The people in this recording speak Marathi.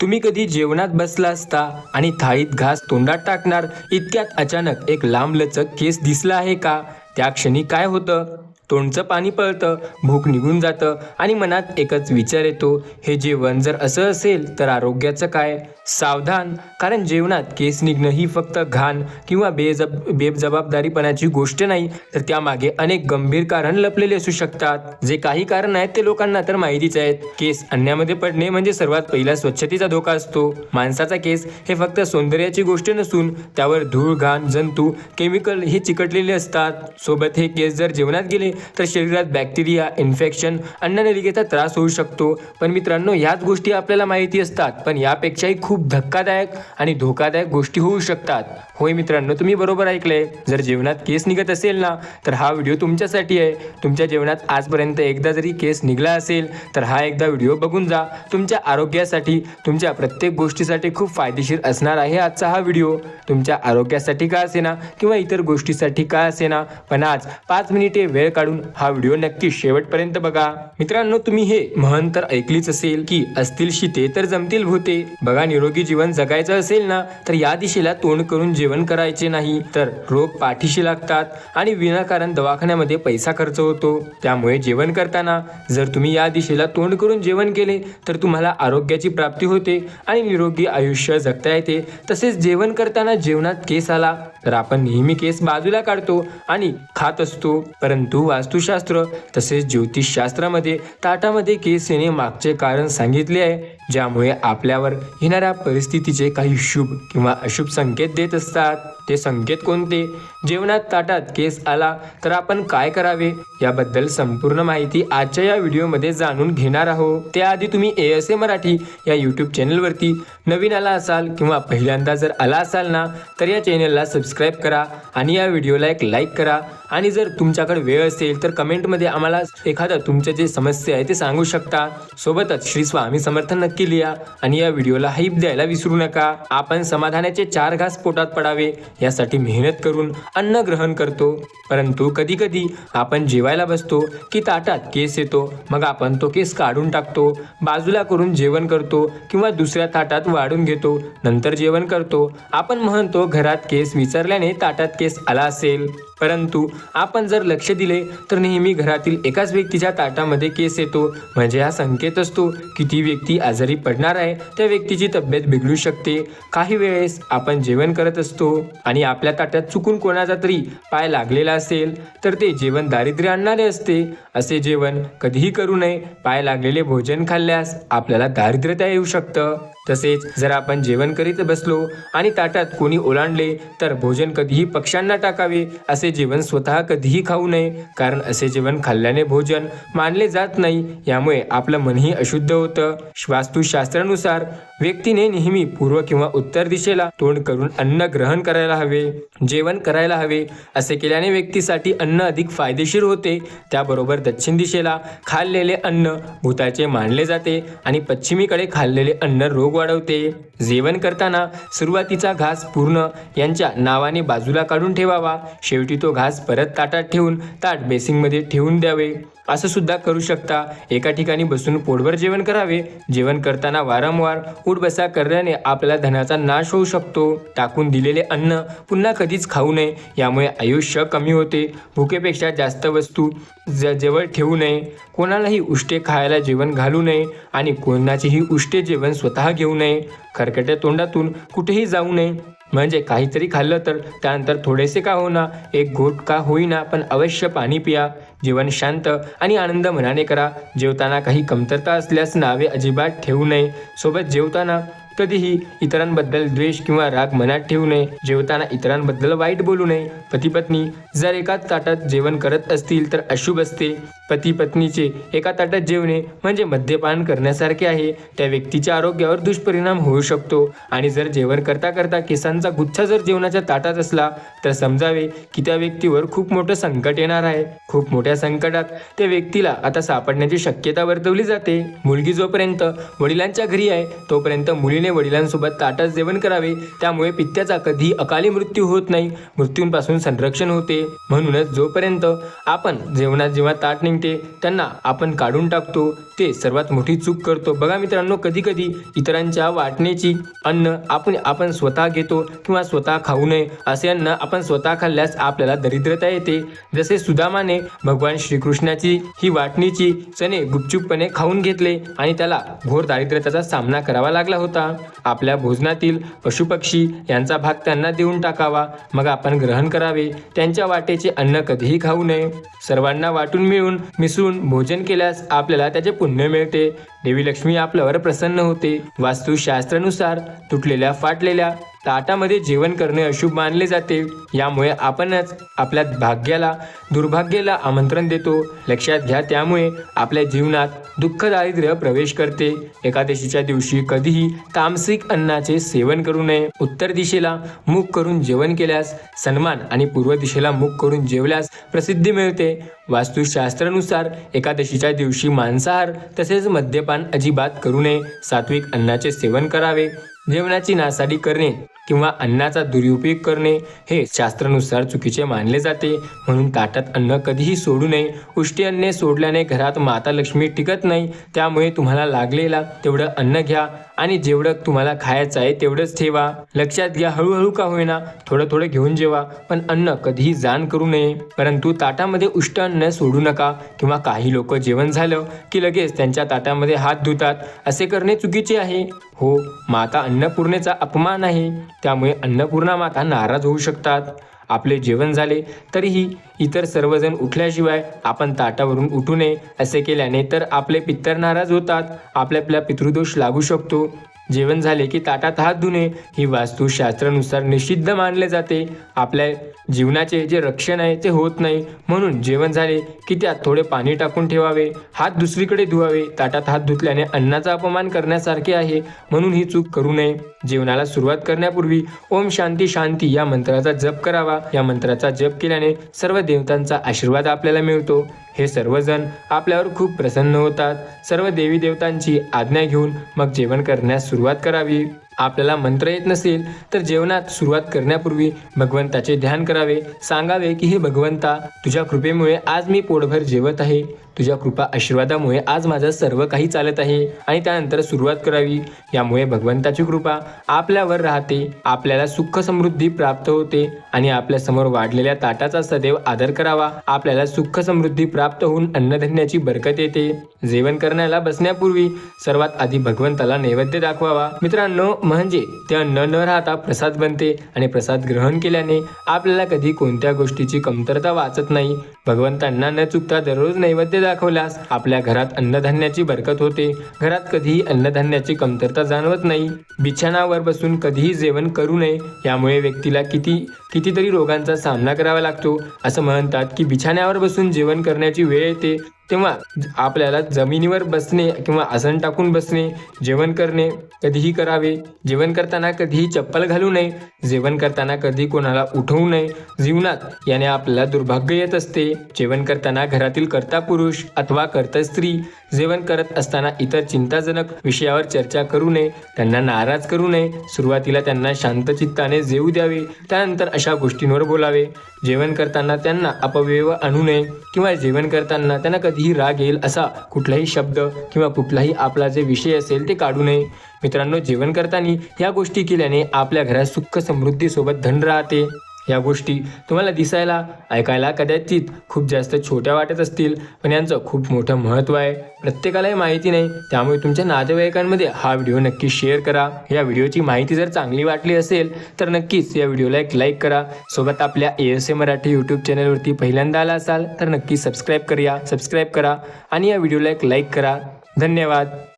तुम्ही कधी जेवणात बसला असता आणि थाळीत घास तोंडात टाकणार इतक्यात अचानक एक लांबलचक केस दिसला आहे का? त्या क्षणी काय होतं? तोंडचं पाणी पळतं भूक निघून जातं आणि मनात एकच विचार येतो हे जेवण जर असं असेल तर आरोग्याचं काय? सावधान कारण जेवणात केस निघणं ही फक्त घाण किंवा बेजब बेजबाबदारीपणाची गोष्ट नाही तर त्यामागे अनेक गंभीर कारण लपलेले असू शकतात. जे काही कारण आहेत ते लोकांना तर माहितीच आहेत. केस अन्यामध्ये पडणे म्हणजे सर्वात पहिला स्वच्छतेचा धोका असतो. माणसाचा केस हे फक्त सौंदर्याची गोष्ट नसून त्यावर धूळ घाण जंतू केमिकल हे चिकटलेले असतात. सोबत हे केस जर जेवणात गेले तर शरीरात बॅक्टेरिया इन्फेक्शन अन्ननलिकेचा त्रास होऊ शकतो. पण मित्रांनो ह्याच गोष्टी आपल्याला माहिती असतात. पण यापेक्षाही खूप धक्कादायक आणि धोकादायक गोष्टी होऊ शकतात. होय मित्रांनो तुम्ही बरोबर ऐकलंय. जर जेवणात केस निघत असेल ना तर हा व्हिडिओ तुमच्यासाठी आहे. तुमच्या जेवणात आजपर्यंत एकदा जरी केस निघला असेल तर हा एकदा व्हिडिओ बघून जा. तुमच्या आरोग्यासाठी तुमच्या प्रत्येक गोष्टीसाठी खूप फायदेशीर असणार आहे आजचा हा व्हिडिओ. तुमच्या आरोग्यासाठी का असेना किंवा इतर गोष्टीसाठी का असेना. पण आज पाच मिनिटे वेळ काढून हा व्हिडिओ नक्की शेवटपर्यंत बघा. मित्रांनो तुम्ही हे म्हण तर ऐकलीच असेल की असतील शिते तर जमतील भूते. बघा निरोगी जीवन जगायचं असेल ना तर या दिशेला तोंड करून जेवण करायचे नाही तर रोग पाठीशी लागतात आणि विनाकारण दवाखान्यामध्ये पैसा खर्च होतो. त्यामुळे जेवण करताना जर तुम्ही या दिशेला तोंड करून जेवण केले तर तुम्हाला आरोग्याची प्राप्ती होते आणि निरोगी आयुष्य जगता येते. तसेच जेवण करताना जेवणात केस आला तर आपण नेहमी केस बाजूला काढतो आणि खात असतो. परंतु वास्तुशास्त्र तसेच ज्योतिषशास्त्रामध्ये ताटामध्ये केस येणे मागचे कारण सांगितले आहे ज्यामुळे आपल्यावर येणाऱ्या परिस्थितीचे काही शुभ किंवा अशुभ संकेत देत असतात. ते संकेत कोणते? जेवणात ताटात केस आला तर आपण काय करावे? याबद्दल संपूर्ण माहिती आजच्या या व्हिडिओमध्ये जाणून घेणार आहोत. त्याआधी तुम्ही ए एस ए मराठी या यूट्यूब चॅनलवरती नवीन आला असाल किंवा पहिल्यांदा जर आला असाल ना तर या चॅनलला सबस्क्राईब करा आणि या व्हिडिओला एक लाईक करा. आणि जर तुमच्याकडे वेळ असेल तर कमेंटमध्ये आम्हाला एखादं तुमच्या जे समस्या आहे ते सांगू शकता. सोबतच श्री स्वामी समर्थन नक्की लिहा आणि या व्हिडिओला हाईप द्यायला विसरू नका. आपण समाधानाचे चार घास पोटात पडावे यासाठी मेहनत करून अन्न ग्रहण करतो. परंतु कधी कधी आपण जेवायला बसतो की ताटात केस येतो मग आपण तो केस काढून टाकतो बाजूला करून जेवण करतो किंवा दुसऱ्या ताटात वाढून घेतो नंतर जेवण करतो. आपण म्हणतो घरात केस विचारल्याने ताटात केस आला असेल. परंतु आपण जर लक्ष दिले तर नेहमी घरातील एकाच व्यक्तीच्या ताटामध्ये केस येतो. म्हणजे हा संकेत असतो की ती व्यक्ती आजारी पडणार आहे त्या व्यक्तीची तब्येत बिघडू शकते. काही वेळेस आपण जेवण करत असतो आणि आपल्या ताटात चुकून कोणाचा तरी पाय लागलेला असेल तर ते जेवण दारिद्र्य आणणारे असते. असे जेवण कधीही करू नये. पाय लागलेले भोजन खाल्ल्यास आपल्याला दारिद्र्यता येऊ शकतं. तसेच जर आपण जेवण करीत बसलो आणि ताटात कोणी ओलांडले तर भोजन कधीही पक्ष्यांना टाकावे असे जेवण स्वतः कधीही खाऊ नये कारण असे जेवण खाल्ल्याने भोजन मानले जात नाही यामुळे आपलं मनही अशुद्ध होतं. वास्तुशास्त्रानुसार व्यक्तीने नेहमी पूर्व किंवा उत्तर दिशेला तोंड करून अन्न ग्रहण करायला हवे जेवण करायला हवे असे केल्याने व्यक्तीसाठी अन्न अधिक फायदेशीर होते. त्याबरोबर दक्षिण दिशेला खाल्लेले अन्न भूताचे मानले जाते आणि पश्चिमीकडे खाल्लेले अन्न रोग वाढवते. जेवण करताना सुरुवातीचा घास पूर्ण यांच्या नावाने बाजूला काढून ठेवावा. शेवटी तो घास परत ताटात ठेवून ताट बेसिंगमध्ये ठेवून द्यावे. असं सुद्धा करू शकता. एका ठिकाणी बसून पोटभर जेवण करावे. जेवण करताना वारंवार उठबसा करण्याने आपला धनाचा नाश होऊ शकतो. टाकून दिलेले अन्न पुन्हा कधीच खाऊ नये. यामुळे आयुष्य कमी होते. भुकेपेक्षा जास्त वस्तू ज जवळ ठेवू नये. कोणालाही उष्टे खायला जेवण घालू नये आणि कोणाचेही उष्टे जेवण स्वतः घेऊ नये. खरकट्या तोंडातून कुठेही जाऊ नये. म्हणजे काहीतरी खाल्लं तर त्यानंतर थोडेसे का होना एक घोट का होईना पण अवश्य पाणी पिया. जेवण शांत आणि आनंद मनाने करा. जेवताना काही कमतरता असल्यास नावे अजिबात ठेवू नये. सोबत जेवताना कधीही इतरांबद्दल द्वेष किंवा राग मनात ठेवू नये. जेवताना इतरांबद्दल वाईट बोलू नये. पती पत्नी जर एकाच ताटात जेवण करत असतील तर अशुभ असते. पती पत्नीचे एका ताटात जेवणे म्हणजे मद्यपान करण्यासारखे आहे. त्या व्यक्तीच्या आरोग्यावर दुष्परिणाम होऊ शकतो. आणि जर जेवण करता करता केसांचा गुच्छा जर जेवणाच्या ताटात असला तर समजावे की त्या व्यक्तीवर खूप मोठं संकट येणार आहे. खूप मोठ्या संकटात त्या व्यक्तीला आता सापडण्याची शक्यता वर्तवली जाते. मुलगी जोपर्यंत वडिलांच्या घरी आहे तोपर्यंत मुलीने वडिलांसोबत ताटात जेवण करावे. त्यामुळे पित्त्याचा कधी अकाली मृत्यू होत नाही. मृत्यूंपासून संरक्षण होते. म्हणूनच जोपर्यंत आपण जेवणात जेव्हा ताट निघते त्यांना आपण काढून टाकतो. ते सर्वात मोठी चूक करतो. बघा मित्रांनो कधी कधी इतरांच्या वाटणीची अन्न आपण आपण स्वतः घेतो किंवा स्वतः खाऊ नये. असे अन्न आपण स्वतः खाल्ल्यास आपल्याला दरिद्रता येते. जसे सुदामाने भगवान श्रीकृष्णाची ही वाटणीची चणे गुपचूपपणे खाऊन घेतले आणि त्याला घोर दारिद्र्याचा सामना करावा लागला होता. आपल्या भोजनातील पशुपक्षी यांचा भाग त्यांना देऊन टाकावा. मग आपण ग्रहण करावे. त्यांच्या वाटेचे अन्न कधीही खाऊ नये. सर्वांना वाटून मिळून मिसळून भोजन केल्यास आपल्याला त्याचे पुण्य मिळते देवी लक्ष्मी आपल्यावर प्रसन्न होते. वास्तुशास्त्रानुसार तुटलेल्या फाटलेल्या ताटामध्ये जेवण करणे अशुभ मानले जाते. यामुळे आपणच आपल्या भाग्याला दुर्भाग्याला आमंत्रण देतो. लक्षात घ्या त्यामुळे आपल्या जीवनात दुःख दारिद्र्य प्रवेश करते. एकादशीच्या दिवशी कधीही तामसिक अन्नाचे सेवन करू नये. उत्तर दिशेला मुख करून जेवण केल्यास सन्मान आणि पूर्व दिशेला मुख करून जेवल्यास प्रसिद्धी मिळते. वास्तुशास्त्रानुसार एकादशीच्या दिवशी मांसाहार तसेच मद्यपान अजिबात करू नये. सात्विक अन्नाचे सेवन करावे. जेवणाची नासाडी करणे किंवा अन्नाचा दुरुपयोग करणे हे शास्त्रानुसार चुकीचे मानले जाते. म्हणून ताटात अन्न कधीही सोडू नये. उष्टी अन्ने सोडल्याने घरात माता लक्ष्मी टिकत नाही. त्यामुळे तुम्हाला लागलेला तेवढं अन्न घ्या. आणि जेवढं तुम्हाला खायचं आहे तेवढंच ठेवा. लक्षात घ्या हळूहळू का होईना. थोडं थोडं घेऊन जेवा. पण अन्न कधीही जाण करू नये. परंतु ताटामध्ये उष्ट अन्न सोडू नका किंवा काही लोक जेवण झालं की लगेच त्यांच्या ताटामध्ये हात धुतात. असे करणे चुकीचे आहे. हो माता अन्नपूर्णेचा अपमान आहे. त्यामुळे अन्नपूर्णा माता नाराज होऊ शकतात. आपले जेवण झाले तरीही इतर सर्वजण उठल्याशिवाय आपण ताटावरून उठू नये असे केल्याने तर आपले पित्तर नाराज होतात आपल्या पितृदोष लागू शकतो. जेवण झाले की ताटात हात धुणे ही वास्तुशास्त्रानुसार निषिद्ध मानले जाते. आपल्या जीवनाचे जे रक्षण आहे ते होत नाही. म्हणून जेवण झाले की त्यात थोडे पाणी टाकून ठेवावे. हात दुसरीकडे धुवावे. ताटात हात धुतल्याने अन्नाचा अपमान करण्यासारखे आहे. म्हणून ही चूक करू नये. जेवणाला सुरुवात करण्यापूर्वी ओम शांती शांती या मंत्राचा जप करावा. या मंत्राचा जप केल्याने सर्व देवतांचा आशीर्वाद आपल्याला मिळतो. हे सर्वजण आपल्यावर खूप प्रसन्न होतात. सर्व देवी देवतांची आज्ञा घेऊन मग जेवण करण्यास सुरुवात करावी. आपल्याला मंत्र येत नसेल तर जेवणात सुरुवात करण्यापूर्वी भगवंताचे ध्यान करावे. सांगावे की हे भगवंता तुझ्या कृपेमुळे आज मी पोटभर जेवत आहे. तुझ्या कृपा आशीर्वादामुळे आज माझं सर्व काही चालत आहे आणि त्यानंतर सुरुवात करावी. यामुळे भगवंताची कृपा आपल्यावर राहते आपल्याला सुख समृद्धी प्राप्त होते आणि आपल्यासमोर वाढलेल्या ताटाचा सदैव आदर करावा. आपल्याला सुख समृद्धी प्राप्त होऊन अन्नधान्याची बरकत येते. जेवण करण्याला बसण्यापूर्वी सर्वात आधी भगवंताला नैवेद्य दाखवावा. मित्रांनो म्हणजे ते अन्न न राहता प्रसाद बनते आणि प्रसाद ग्रहण केल्याने आपल्याला कधी कोणत्या गोष्टीची कमतरता वाचत नाही. भगवंतांना न चुकता दररोज नैवेद्य दाखवल्यास आपल्या घरात अन्नधान्याची बरकत होते. घरात कधीही अन्नधान्याची कमतरता जाणवत नाही. बिछाणावर बसून कधीही जेवण करू नये. यामुळे व्यक्तीला किती कितीतरी रोगांचा सामना करावा लागतो. असं म्हणतात की बिछाण्यावर बसून जेवण करण्याची वेळ येते. तेव्हा आपल्याला जमिनीवर बसणे किंवा आसन टाकून बसणे जेवण करणे कधीही करावे. जेवण करताना कधीही चप्पल घालू नये. जेवण करताना कधी कोणाला उठवू नये. जीवनात याने आपल्याला दुर्भाग्य येत असते. जेवण करताना घरातील कर्ता पुरुष अथवा कर्ता स्त्री जेवण करत असताना इतर चिंताजनक विषयावर चर्चा करू नये. त्यांना नाराज करू नये. सुरुवातीला त्यांना शांत चित्ताने जेवू द्यावे. त्यानंतर अशा गोष्टींवर बोलावे. जेवण करताना त्यांना अपव्यय आणू नये. किंवा जेवण करताना त्यांना कधी कधीही राग येईल असा कुठलाही शब्द किंवा कुठलाही आपला जे विषय असेल ते काढू नये. मित्रांनो जेवण करताना ह्या गोष्टी केल्याने आपल्या घरात सुख समृद्धीसोबत धन राहते. या गोष्टी तुम्हाला दिसायला ऐकायला कदाचित खूप जास्त छोट्या वाटत असतील पण यांचं खूप मोठं महत्त्व आहे. प्रत्येकालाही माहिती नाही त्यामुळे तुमच्या नातेवाईकांमध्ये हा व्हिडिओ नक्की शेअर करा. या व्हिडिओची माहिती जर चांगली वाटली असेल तर नक्कीच या व्हिडिओला एक लाईक करा. सोबत आपल्या A S A Marathi YouTube चॅनलवरती पहिल्यांदा आला असाल तर नक्की सबस्क्राईब करूया सबस्क्राईब करा आणि या व्हिडिओला एक लाईक करा. धन्यवाद.